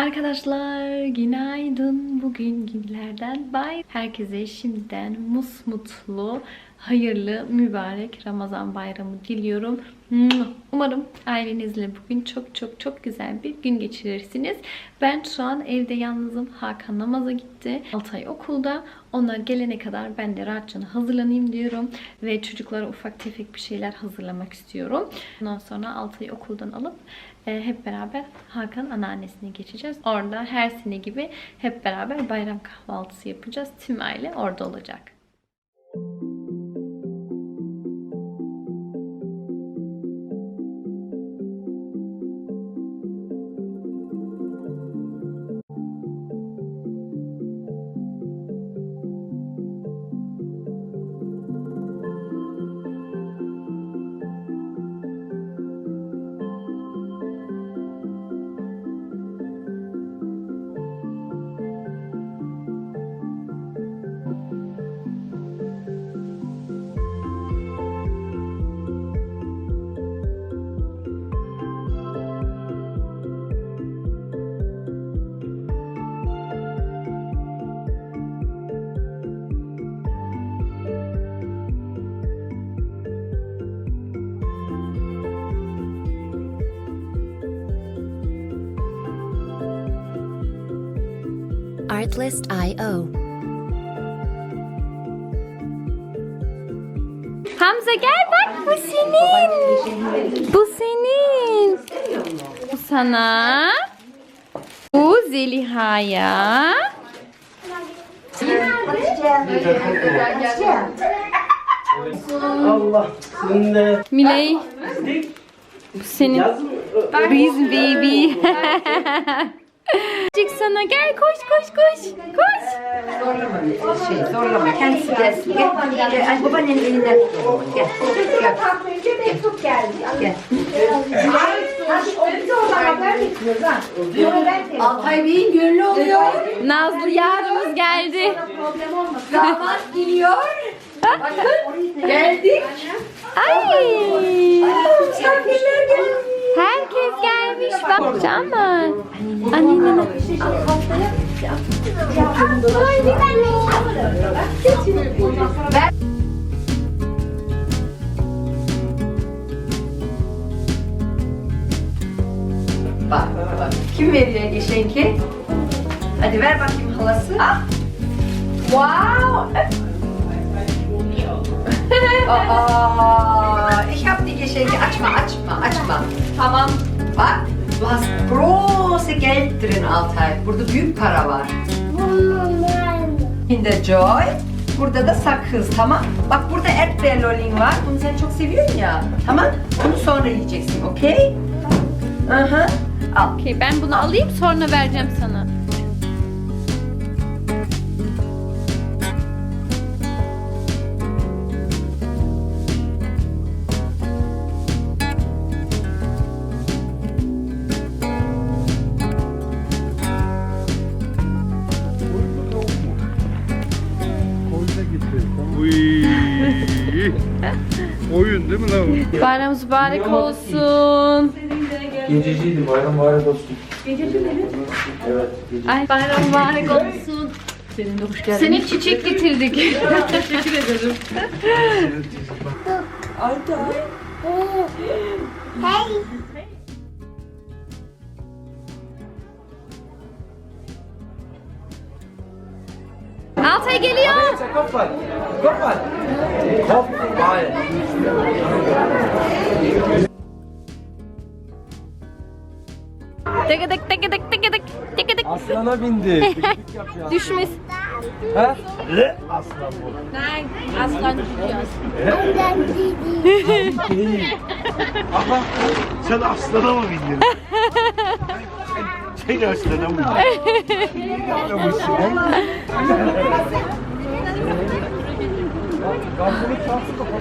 Arkadaşlar günaydın. Bugün günlerden bay. Herkese şimdiden musmutlu, hayırlı, mübarek Ramazan bayramı diliyorum. Umarım ailenizle bugün çok çok çok güzel bir gün geçirirsiniz. Ben şu an evde yalnızım. Hakan namaza gitti. Altay okulda. Onlar gelene kadar ben de rahatça hazırlanayım diyorum. Ve çocuklara ufak tefek bir şeyler hazırlamak istiyorum. Ondan sonra Altay'ı okuldan alıp hep beraber Hakan anneannesine geçeceğiz. Orada her sene gibi hep beraber bayram kahvaltısı yapacağız. Tüm aile orada olacak. Artlist.io. Hamza gel bak bu senin. Bu senin. Bu sana. Bu Zeliha'ya. Allah senin de Miley. Bu senin. Biz baby. Çık sana. Gel koş koş koş. Koş. şey zorlama. Kendisi gelsin gel gel. Ay babaannenin elinden tutalım gel. Gel. Gel. Altay Bey'in gönlü oluyor. Nazlı yarımız geldi. damat geliyor. Bakın geldik. Ay. misafirler geldi Herkes gelmiş bak Canlar. Annenin bak bak kim veriyor geçenki hadi ver bakayım halası wow Aa, ich hab die Geschenke. Açma, açma, açma. Tamam. Bak, du hast große Geld drin, Altay. Burada büyük para var. Şimdi Joy. Burada da sakız, tamam? Bak burada Erdbeerlolling var. Bunu sen çok seviyorsun ya. Tamam? Bunu sonra yiyeceksin, okey? Aha. Al. Okey ben bunu alayım sonra vereceğim sana. Bayramımız mübarek olsun. gececiydi bayram mübarek olsun. Gececi mi? Evet. Ay bayram mübarek olsun. Senin de hoş geldin. Senin çiçek getirdik. Teşekkür ederim. Altay geliyor. Kopfball. Kopfball. Kopfball. Tık tık tık tık tık tık tık tık. Aslana bindi. Gıcıklık yapıyor. Düşmez. Ha? Le aslan bu. Aslan sen aslana mı bindin? sen, sen aslana mı bindin?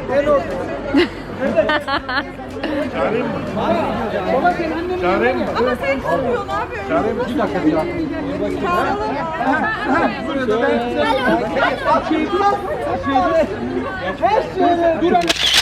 Ne oldu? Çağırayım mı? Çağırayım mı? Ama sen kalmıyorsun abi. Çağırayım mı? Bir dakika bir dakika. Dur bakayım. Ha? Ha? Buraya da ben şeyi dur. Aç şeyi dur. Aç şeyi dur.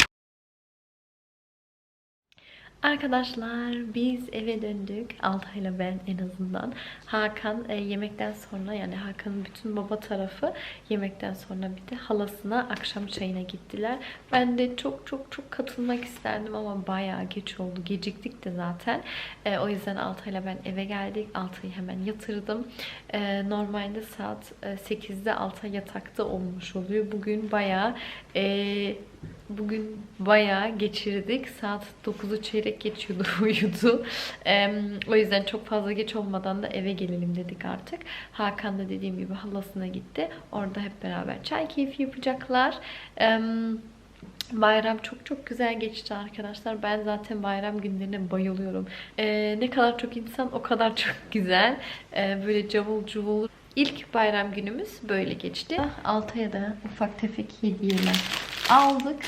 Arkadaşlar biz eve döndük. Altay'la ben en azından. Hakan e, yemekten sonra yani Hakan'ın bütün baba tarafı yemekten sonra bir de halasına akşam çayına gittiler. Ben de çok çok çok katılmak isterdim ama bayağı geç oldu. Geciktik de zaten. E, o yüzden Altay'la ben eve geldik. Altay'ı hemen yatırdım. E, normalde saat e, 8'de Altay yatakta olmuş oluyor. Bugün bayağı e, Bugün bayağı geçirdik. Saat 9'u çeyrek geçiyordu, uyudu. Em, o yüzden çok fazla geç olmadan da eve gelelim dedik artık. Hakan da dediğim gibi halasına gitti. Orada hep beraber çay keyfi yapacaklar. Em, Bayram çok çok güzel geçti arkadaşlar. Ben zaten bayram günlerine bayılıyorum. Ee, ne kadar çok insan o kadar çok güzel. Ee, böyle cavul cuvul. İlk bayram günümüz böyle geçti. Altaya da ufak tefek hediyeler aldık.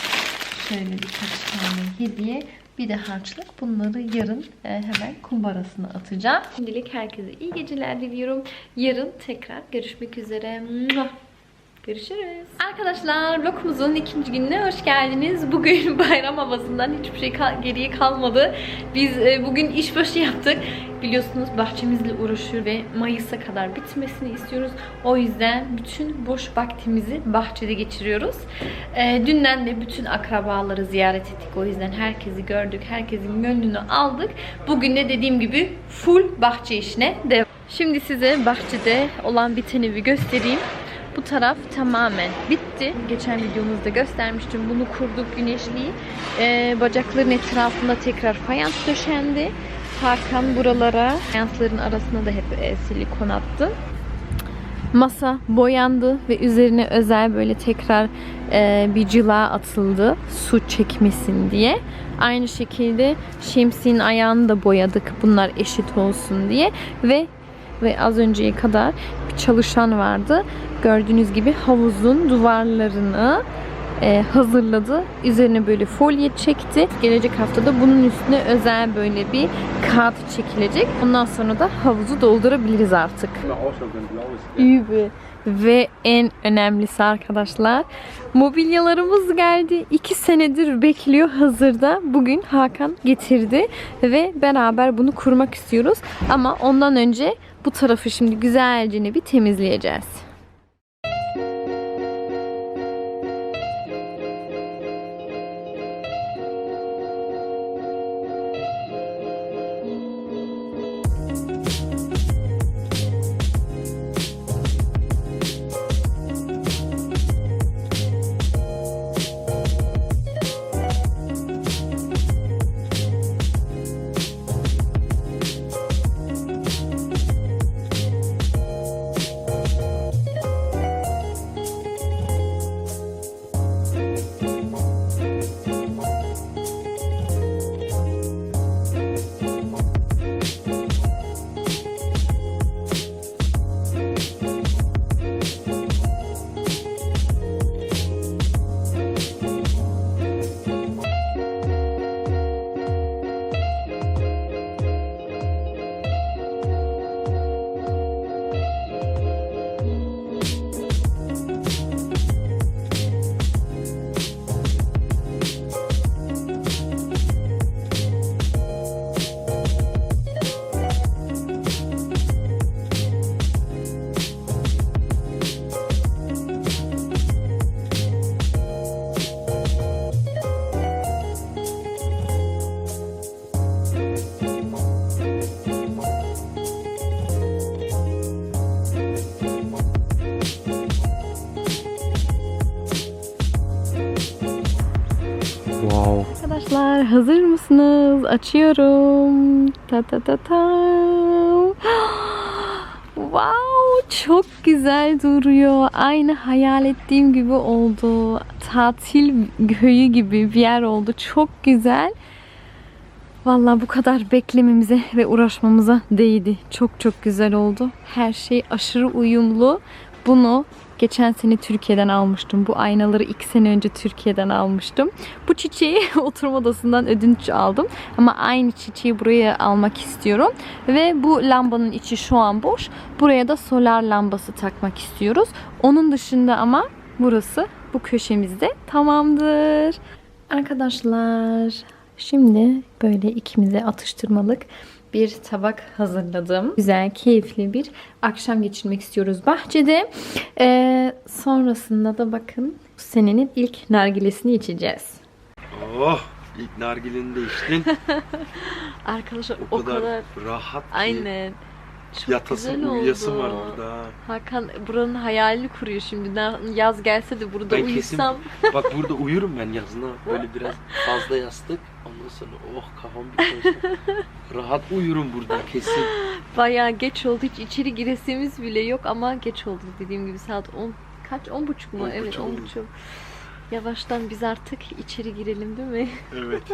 Şöyle birkaç tane hediye. Bir de harçlık. Bunları yarın e, hemen kumbarasına atacağım. Şimdilik herkese iyi geceler diliyorum. Yarın tekrar görüşmek üzere. Görüşürüz. Arkadaşlar vlogumuzun ikinci gününe hoş geldiniz. Bugün bayram havasından hiçbir şey kal- geriye kalmadı. Biz e, bugün işbaşı yaptık. Biliyorsunuz bahçemizle uğraşıyor ve Mayıs'a kadar bitmesini istiyoruz. O yüzden bütün boş vaktimizi bahçede geçiriyoruz. E, dünden de bütün akrabaları ziyaret ettik. O yüzden herkesi gördük. Herkesin gönlünü aldık. Bugün de dediğim gibi full bahçe işine devam. Şimdi size bahçede olan biteni bir göstereyim. Bu taraf tamamen bitti. Geçen videomuzda göstermiştim. Bunu kurduk güneşliği. Ee, bacakların etrafında tekrar fayans döşendi. Hakan buralara fayansların arasına da hep e, silikon attı. Masa boyandı ve üzerine özel böyle tekrar e, bir cila atıldı su çekmesin diye. Aynı şekilde şemsiyenin ayağını da boyadık bunlar eşit olsun diye ve ve az önceye kadar bir çalışan vardı. Gördüğünüz gibi havuzun duvarlarını e, hazırladı. Üzerine böyle folye çekti. Gelecek haftada bunun üstüne özel böyle bir kağıt çekilecek. Ondan sonra da havuzu doldurabiliriz artık. Übü. Ve en önemlisi arkadaşlar mobilyalarımız geldi. 2 senedir bekliyor hazırda. Bugün Hakan getirdi ve beraber bunu kurmak istiyoruz. Ama ondan önce bu tarafı şimdi güzelce bir temizleyeceğiz. Arkadaşlar hazır mısınız? Açıyorum. Ta ta ta ta. Wow, çok güzel duruyor. Aynı hayal ettiğim gibi oldu. Tatil köyü gibi bir yer oldu. Çok güzel. Vallahi bu kadar beklememize ve uğraşmamıza değdi. Çok çok güzel oldu. Her şey aşırı uyumlu. Bunu geçen sene Türkiye'den almıştım. Bu aynaları iki sene önce Türkiye'den almıştım. Bu çiçeği oturma odasından ödünç aldım. Ama aynı çiçeği buraya almak istiyorum. Ve bu lambanın içi şu an boş. Buraya da solar lambası takmak istiyoruz. Onun dışında ama burası bu köşemizde tamamdır. Arkadaşlar Şimdi böyle ikimize atıştırmalık bir tabak hazırladım. Güzel, keyifli bir akşam geçirmek istiyoruz bahçede. Ee, sonrasında da bakın bu senenin ilk nargilesini içeceğiz. Oh, ilk nargileni de içtin. Arkadaşlar O, o, kadar, kadar, rahat ki. aynen. Çok Yatasın, güzel uyuyasın oldu. var burada. ha. Hakan buranın hayalini kuruyor şimdi. Ne- Yaz gelse de burada Ben kesin- uyusam. Bak burada uyurum ben yazına. Böyle biraz fazla yastık. Ondan sonra oh kafam bir. Rahat uyurum burada kesin. Bayağı geç oldu. Hiç içeri giresimiz bile yok ama geç oldu dediğim gibi saat 10 kaç 10 buçuk mu? On evet buçuk 10 oldu. buçuk. Yavaştan biz artık içeri girelim değil mi? Evet.